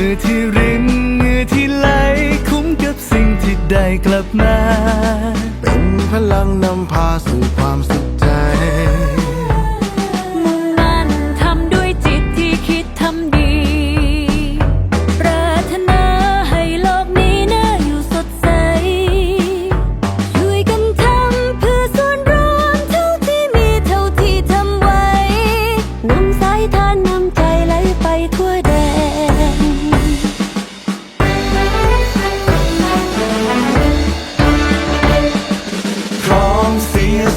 เหงื่อที่รินเหงื่อที่ไหล คุ้มกับสิ่งที่ได้กลับมา เป็นพลังนำพาสู่ความสุขใจ มุ่งมั่นทำด้วยจิตที่คิดทำดี ปรารถนาให้โลกนี้น่าอยู่สดใส ช่วยกันทำเพื่อส่วนรวมเท่าที่มีเท่าที่ทำไว้ นำสายทานนำใจไหลไปทั่วแดน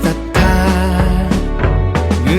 เห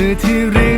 คือที่ริ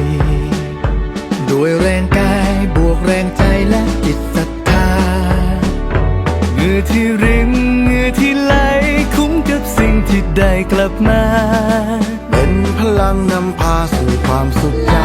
ลับมา เป็นพลังนำพาสู่ความสุขใจ